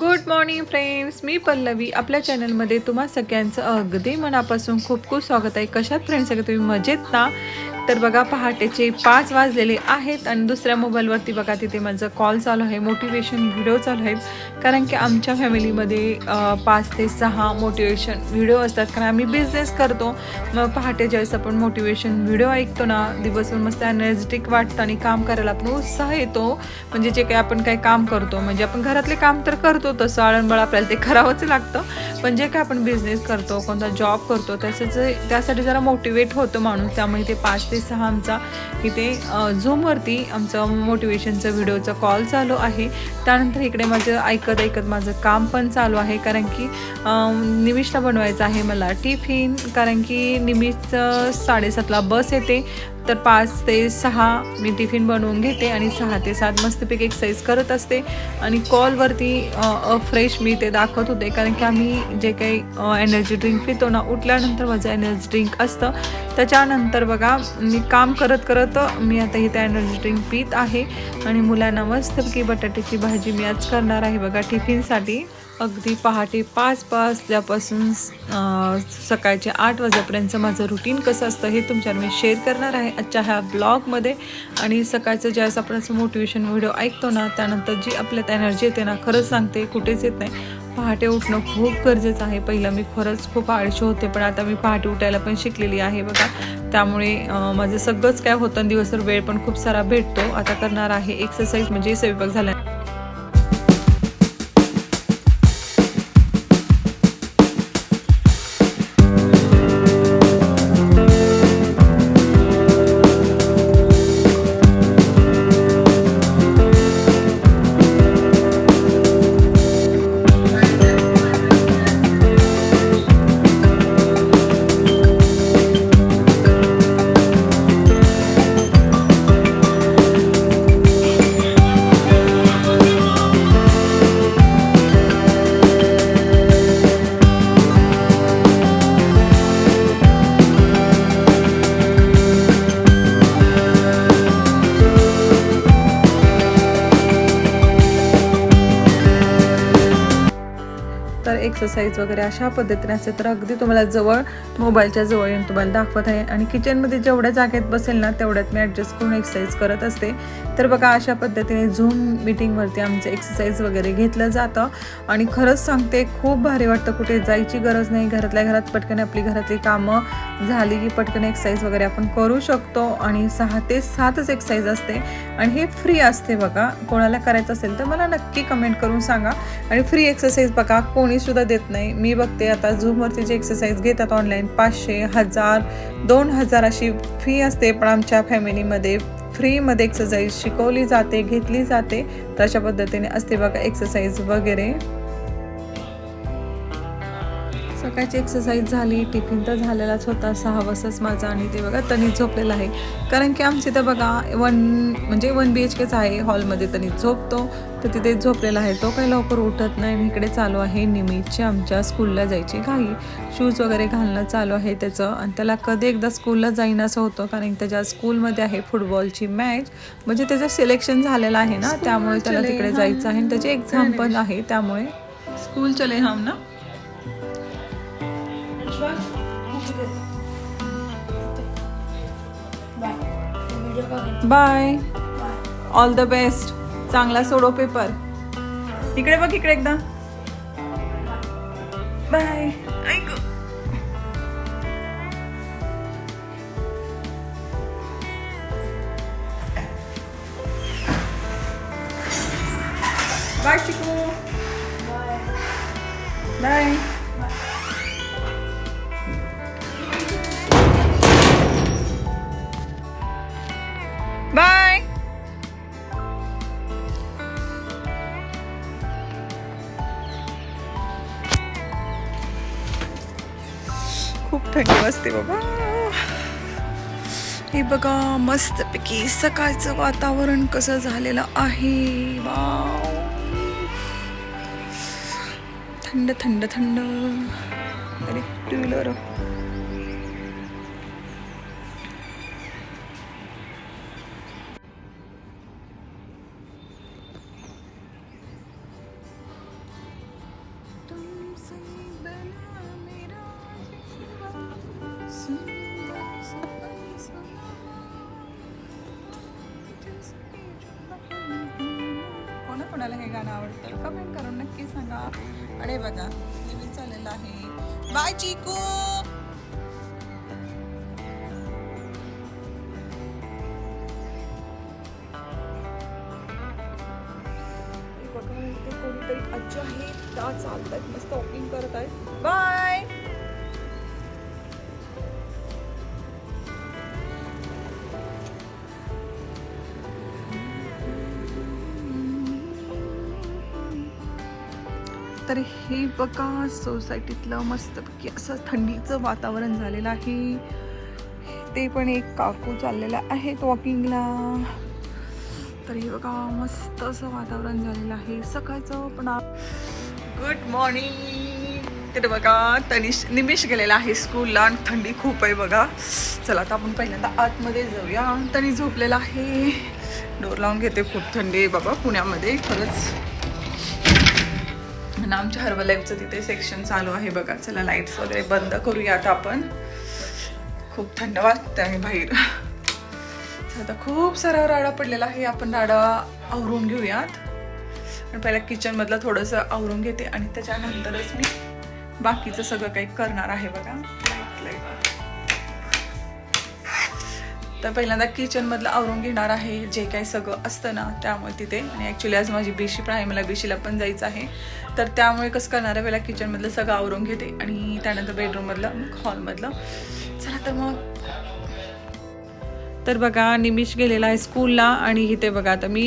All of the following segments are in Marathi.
गुड मॉर्निंग फ्रेंड्स मी पल्लवी. आपल्या चॅनलमध्ये तुम्हा सगळ्यांचं अगदी मनापासून खूप खूप स्वागत आहे. कशात फ्रेंड्स सगळे तुम्ही मजेत ना? तर बघा पहाटेचे पाच वाजलेले आहेत आणि दुसऱ्या मोबाईलवरती बघा तिथे माझं कॉल चालू आहे मोटिवेशन व्हिडिओ चालू आहेत कारण की आमच्या फॅमिलीमध्ये पाच ते सहा मोटिवेशन व्हिडिओ असतात. कारण आम्ही बिझनेस करतो. मग पहाटे ज्यावेळेस आपण मोटिवेशन व्हिडिओ ऐकतो ना दिवसभर मस्त एनर्जेटिक वाटतं आणि काम करायला आपण उत्साह येतो. म्हणजे जे काही आपण काही काम करतो म्हणजे आपण घरातले काम तर करतो तसं आळणबळ आपल्याला ते करावंच लागतं. पण जे काय आपण बिझनेस करतो कोणता जॉब करतो त्याचं त्यासाठी जरा मोटिवेट होतं माणूस. त्यामुळे ते पाच ते सहा आमचा इथे झूमवरती आमचं मोटिवेशनचं व्हिडिओचा कॉल चालू आहे. त्यानंतर इकडे माझं ऐकत ऐकत माझं काम पण चालू आहे कारण की निमिषला बनवायचं आहे मला टिफिन कारण की निमिषचं साडेसातला बस येते. तर पाच ते सहा मी टिफिन बनवून घेते आणि सहा ते सात मस्तपैकी एक्सरसाइज करत असते. आणि कॉलवरती फ्रेश मी ते दाखवत होते. कारण की आम्ही जे काही एनर्जी ड्रिंक पितो ना उठल्यानंतर माझं एनर्जी ड्रिंक असतं. त्याच्यानंतर बघा मी काम करत करत मी आता इथे एनर्जी ड्रिंक पित आहे. आणि मुलांना मस्तपैकी बटाट्याची भाजी मी आज करणार आहे बघा टिफिनसाठी. अगदी पहाटे पाच वाजल्यापासून सकाळचे आठ वाजेपर्यंतचं माझं रुटीन कसं असतं हे तुमच्यावर मी शेअर करणार आहे आजच्या ह्या ब्लॉगमध्ये आणि सकाळचं ज्यावेळेस आपण असं मोटिवेशन व्हिडिओ ऐकतो ना त्यानंतर जी आपल्यात एनर्जी येते ना खरंच सांगते कुठेच येत नाही. पहाटे उठणं खूप गरजेचं आहे. पहिलं मी खरंच खूप आळशी होते पण आता मी पहाटे उठायला पण शिकलेली आहे बघा. त्यामुळे माझं सगळंच काय होतं आणि दिवसभर वेळ पण खूप सारा भेटतो. आता करणार आहे एक्सरसाइज म्हणजे स्वयंपाक झाला. एक्सरसाइज वगैरे अशा पद्धतीने असते तर अगदी तुम्हाला जवळ मोबाईलच्या जवळ येऊन तुम्हाला दाखवत आहे. आणि किचनमध्ये जेवढ्या जागेत बसेल ना तेवढ्यात मी ॲडजस्ट करून एक्सरसाइज करत असते. तर बघा अशा पद्धतीने झूम मिटिंगवरती आमचं एक्सरसाइज वगैरे घेतलं जातं. आणि खरंच सांगते खूप भारी वाटतं कुठे जायची गरज नाही. घरातल्या घरात पटकन आपली घरातली कामं झाली की पटकन एक्सरसाइज वगैरे आपण करू शकतो. आणि सहा ते सातच एक्सरसाइज असते. आणि हे फ्री असते बघा. कोणाला करायचं असेल तर मला नक्की कमेंट करून सांगा. आणि फ्री एक्सरसाइज बघा. कोणीसुद्धा देत नाही. मी बघते आता झूमवरती जे एक्सरसाइज घेतात ऑनलाईन पाचशे हजार दोन हजार अशी फी असते. पण आमच्या फॅमिलीमध्ये फ्रीमध्ये एक्सरसाइज शिकवली जाते घेतली जाते. तर अशा पद्धतीने असते बघा एक्सरसाइज वगैरे. सकाळची एक्सरसाइज झाली टिफिन तर झालेलाच होता सहा वाजताच माझा आणि ते बघा तनी झोपलेला आहे. कारण की आमच्या इथं बघा वन म्हणजे वन बी एच केच आहे हॉलमध्ये तनी झोपतो तर तिथे झोपलेला आहे. तो काही लवकर उठत नाही आणि इकडे चालू आहे निमितची आमच्या स्कूलला जायची घाई. शूज वगैरे घालणं चालू आहे त्याचं आणि त्याला कधी एकदा स्कूलला जाईन असं होतं कारण त्याच्या स्कूलमध्ये आहे फुटबॉलची मॅच म्हणजे त्याचं सिलेक्शन झालेलं आहे ना त्यामुळे त्याला तिकडे जायचं आहे आणि त्याची एक्झाम पण आहे त्यामुळे स्कूल चले हम ना? बाय ऑल द बेस्ट चांगला सोडो पेपर इकडे बघ इकडे एकदा. बाय बाय खूप थंडी वाजते बाबा. हे बघा मस्तपैकी सकाळचं वातावरण कसं झालेलं आहे. वाव. थंड थंड थंड. अरे टू व्हीलर. नक्की सांगा. आणि बघा टीव्ही चाललेला आहे. बाय चिकू! तर हे बघा सोसायटीतलं मस्तपैकी असं थंडीचं वातावरण झालेलं आहे. ते पण एक काकू चाललेला आहेत वॉकिंगला तर हे बघा मस्त असं वातावरण झालेलं आहे. सकाळचं पण गुड मॉर्निंग तर बघा तनिष निमिष गेलेला आहे स्कूलला आणि थंडी खूप आहे बघा. चला आता आपण पहिल्यांदा आतमध्ये जाऊया. तनी झोपलेला आहे. डोर लावून घेते खूप थंडी आहे बाबा पुण्यामध्ये. खरंच पुन्हा आमच्या हर्बल लाईफचं तिथे सेक्शन चालू आहे बघा. चला लाईट्स वगैरे बंद करूया आता आपण. खूप थंड वाटतं आहे बाहेर. आता खूप सारा राडा पडलेला आहे. आपण राडा आवरून घेऊयात. पण पहिल्या किचनमधलं थोडंसं आवरून घेते आणि त्याच्यानंतरच मी बाकीचं सगळं काही करणार आहे बघा. तर पहिल्यांदा किचनमधलं आवरून घेणार आहे. जे काही सगळं असतं ना त्यामुळे तिथे. आणि ॲक्च्युली आज माझी बीशी आहे मला बीशीला पण जायचं आहे. तर त्यामुळे कसं करणार आहे पहिला किचनमधलं सगळं आवरून घेते. आणि त्यानंतर बेडरूममधलं मग हॉलमधलं चला तर मग तर बघा निमिष गेलेला आहे स्कूलला आणि इथे बघा आता मी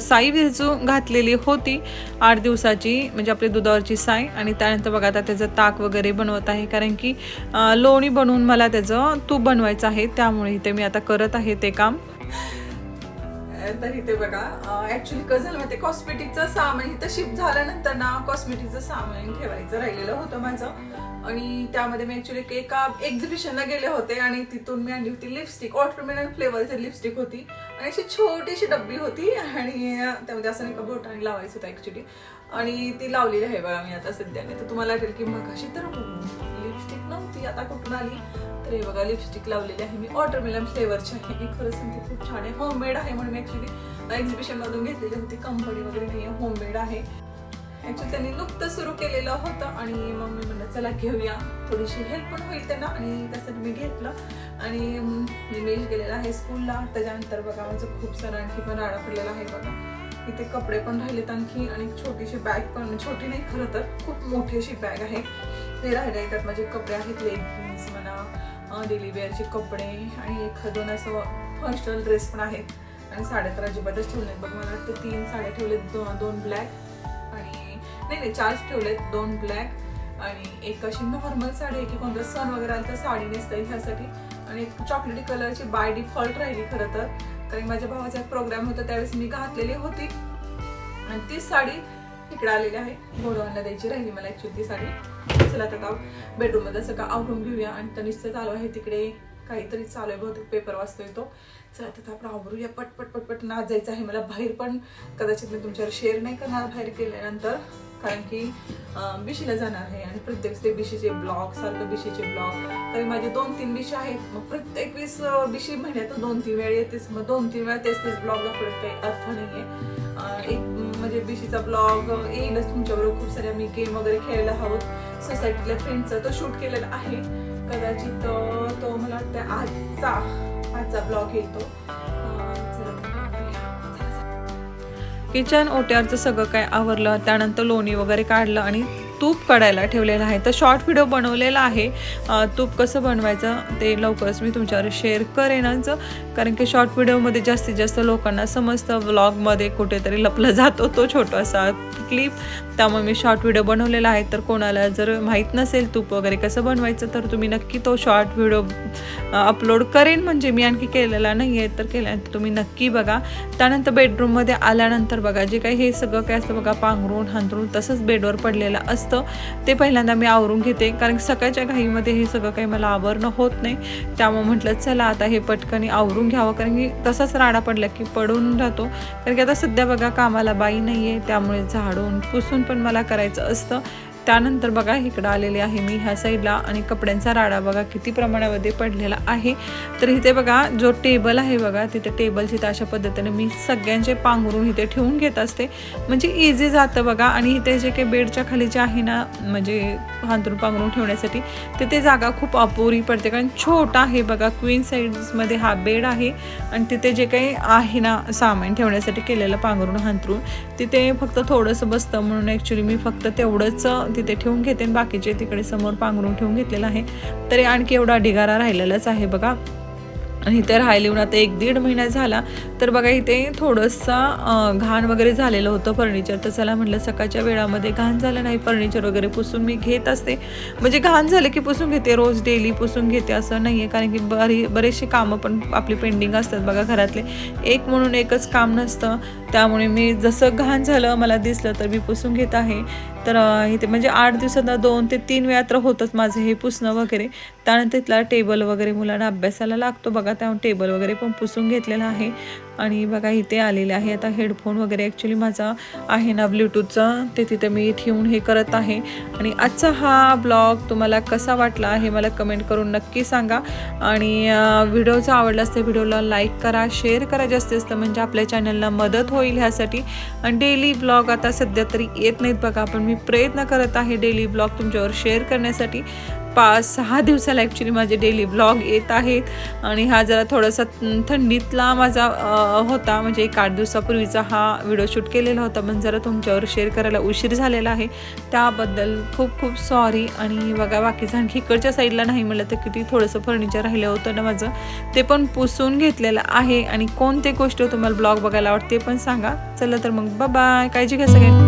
साई विरजू घातलेली होती आठ दिवसाची म्हणजे आपली दुधावरची साय आणि त्यानंतर बघा आता त्याचं ताक वगैरे बनवत आहे कारण की लोणी बनवून मला त्याचं तूप बनवायचं आहे. त्यामुळे इथे मी आता करत आहे ते काम. तर इथे बघा ऍक्च्युली कसं झालं माहिती कॉस्मेटिकचं सामान इथं शिफ्ट झाल्यानंतर ना कॉस्मेटिकचं सामान ठेवायचं राहिलेलं होतं माझं. आणि त्यामध्ये मी ऍक्च्युली एका एक्झिबिशनला गेले होते आणि तिथून मी आणली होती लिपस्टिक वॉटरमेलन फ्लेवरची लिपस्टिक होती. आणि अशी छोटीशी डब्बी होती आणि त्यामध्ये असं नाही का बोटाने लावायचं होतं ऍक्च्युली आणि ती लावलेली आहे बघा मी आता सध्याने. तर तुम्हाला वाटेल की मग अशी तर लिपस्टिक नव्हती आता कुठून आली? तर हे बघा लिपस्टिक लावलेली आहे मी. वॉटरमेलन फ्लेवरची आहे. मी खरं सांगते खूप छान आहे. होममेड आहे म्हणून मी ऍक्च्युली एक्झिबिशनमधून घेतलेली होती. कंपनी वगैरे नाही आहे होममेड आहे. ऍक्च्युली त्यांनी नुकतं सुरू केलेलं होतं आणि मग मी म्हणलं चला घेऊया. थोडीशी हेल्प पण होईल त्यांना आणि त्यासाठी मी घेतलं. आणि निमेश गेलेला आहे स्कूलला. त्याच्यानंतर बघा माझं खूप सारं आणखी पण राडा पडलेला आहे बघा. इथे कपडे पण राहिलेत आणखी आणि एक छोटीशी बॅग पण छोटी नाही खरं तर खूप मोठी अशी बॅग आहे. ते राहिले त्यात माझे कपडे आहेत लेगिन्स म्हणा डेली वेअरचे कपडे आणि एक दोन असं फंक्शनल ड्रेस पण आहेत. आणि साड्या तर अजिबातच ठेवले बघ मला वाटतं तीन साड्या ठेवलेत दो, दोन ब्लॅक नाही नाही चार्ज ठेवलेत दोन ब्लॅक आणि एक अशी नॉर्मल साडी आहे की कोणता सण वगैरे आला तर साडी नेसता येईल ह्यासाठी. आणि एक चॉकलेटी कलरची बाय डिफॉल्ट राहिली खरं तर. कारण माझ्या भावाचा एक प्रोग्राम होता त्यावेळेस मी घातलेली होती. आणि तीच साडी इकडे आलेली आहे. गोडवांना द्यायची राहिली मला ॲक्च्युअली ती साडी. चला आता का बेडरूममध्ये असं सगळं आवरून घेऊया. आणि तनिष्ठ चालू आहे तिकडे. काहीतरी चालू आहे बहुतेक पेपर वाचतोय तो. चला आता आपण आवरूया. पटपट पटपट नाच जायचं आहे मला बाहेर पण. कदाचित मी तुमच्यावर शेअर नाही करणार बाहेर केल्यानंतर कारण की बिशीला जाणार आहे आणि प्रत्येक ते बिशीचे ब्लॉग सारखं बिशीचे ब्लॉग कारण माझे दोन तीन बिशी आहेत. मग प्रत्येक वीस बिशी महिन्यात दोन तीन वेळ येतेच मग दोन तीन वेळा तेच तेच ब्लॉग दाखवत काही अर्थ नाही आहे एक म्हणजे बिशीचा ब्लॉग येईलच तुमच्याबरोबर. खूप साऱ्या मी गेम वगैरे खेळायला आहोत सोसायटीतल्या फ्रेंडचा तो शूट केलेला आहे. कदाचित तो मला वाटतं आजचा आजचा ब्लॉग येतो. किचन ओट्यावरचं सगळं काय आवरलं त्यानंतर लोणी वगैरे काढलं आणि तूप काढायला ठेवलेलं आहे. तर शॉर्ट व्हिडिओ बनवलेला आहे. तूप कसं बनवायचं ते लवकरच मी तुमच्यावर शेअर करेनच कारण की शॉर्ट व्हिडिओमध्ये जास्तीत जास्त लोकांना समजतं व्लॉगमध्ये कुठेतरी लपला जातो तो छोटासा क्लिप त्यामुळे मी शॉर्ट व्हिडिओ बनवलेला आहे. तर कोणाला जर माहीत नसेल तूप वगैरे कसं बनवायचं तर तुम्ही नक्की तो शॉर्ट व्हिडिओ अपलोड करेन. म्हणजे मी आणखी केलेला नाही आहे तर केल्यानंतर तुम्ही नक्की बघा. त्यानंतर बेडरूममध्ये आल्यानंतर बघा जे काही हे सगळं काय असतं बघा पांघरून हांतरून तसंच बेडवर पडलेलं असतं. ते पहिल्यांदा मी आवरून घेते. कारण सकाळच्या घाईमध्ये हे सगळं काही मला आवरणं होत नाही. त्यामुळे म्हटलं चला आता हे पटकनी आवरून घ्यावं. कारण की तसाच राडा पडला की पडून राहतो. कारण की आता सध्या बघा कामाला बाई नाही आहे त्यामुळे झाडून पुसून पण मला करायचं असतं. त्यानंतर बघा इकडं आलेले आहे मी ह्या साईडला आणि कपड्यांचा राडा बघा किती प्रमाणामध्ये पडलेला आहे. तर इथे बघा जो टेबल आहे बघा तिथे टेबलची तर अशा पद्धतीने मी सगळ्यांचे पांघरून इथे ठेवून घेत असते. म्हणजे इझी जातं बघा आणि इथे जे काही बेडच्या खाली जे आहे ना म्हणजे हांतरून पांघरून ठेवण्यासाठी तिथे जागा खूप अपुरी पडते. कारण छोटा आहे बघा क्वीन साईड्समध्ये हा बेड आहे आणि तिथे जे काही आहे ना सामान ठेवण्यासाठी केलेलं पांघरून हांतरून तिथे फक्त थोडंसं बसतं म्हणून ॲक्च्युली मी फक्त तेवढंच तिथे ठेवून घेते आणि बाकीचे तिकडे समोर पांघरून ठेवून घेतलेलं आहे. तरी आणखी एवढा ढिगारा राहिलेलाच आहे बघा. आणि इथे राहिले येऊन आता एक दीड महिना झाला तर बघा इथे थोडंसं घाण वगैरे झालेलं होतं फर्निचर. तर चला म्हटलं सकाळच्या वेळामध्ये घाण झालं नाही फर्निचर वगैरे पुसून मी घेत असते. म्हणजे घाण झालं की पुसून घेते रोज डेली पुसून घेते असं नाही आहे कारण की बरी बरेचसे कामं पण आपली पेंडिंग असतात बघा घरातले. एक म्हणून एकच काम नसतं. त्यामुळे मी जसं घाण झालं मला दिसलं तर मी पुसून घेत आहे. तर इथे म्हणजे आठ दिवसांना दोन ते तीन वेळा तर होतंच माझं हे पुसणं वगैरे. त्यानंतर तिथला टेबल वगैरे मुलांना अभ्यासाला लागतो बघा त्या टेबल वगैरे पण पुसून घेतलेला आहे. आणि बघा इथे आलेले आहे. आता हेडफोन वगैरे ॲक्च्युली माझा आहे ना ब्ल्यूटूथचा ते तिथे मी ठेवून हे करत आहे. आणि आजचा हा ब्लॉग तुम्हाला कसा वाटला हे मला कमेंट करून नक्की सांगा. आणि व्हिडिओचा आवडला असते व्हिडिओला लाईक करा शेअर करा जास्तीत जास्त. म्हणजे आपल्या चॅनलला मदत होईल ह्यासाठी. आणि डेली ब्लॉग आता सध्या तरी येत नाहीत बघा. पण मी प्रयत्न करत आहे डेली ब्लॉग तुमच्यावर शेअर करण्यासाठी. पाच सहा दिवसाला ॲक्च्युली माझे डेली ब्लॉग येत आहेत. आणि हा जरा थोडासा थंडीतला माझा होता. म्हणजे एक आठ दिवसापूर्वीचा हा व्हिडिओ शूट केलेला होता. पण जरा तुमच्यावर शेअर करायला उशीर झालेला आहे. त्याबद्दल खूप खूप सॉरी आणि बघा बाकीचं आणखी इकडच्या साईडला नाही म्हणलं तर किती थोडंसं फर्निचर राहिलं होतं ना माझं. ते पण पुसून घेतलेलं आहे. आणि कोणते गोष्ट हो तुम्हाला ब्लॉग बघायला आवडते पण सांगा. चला तर मग बाय काळजी घ्या सगळ्यांनी.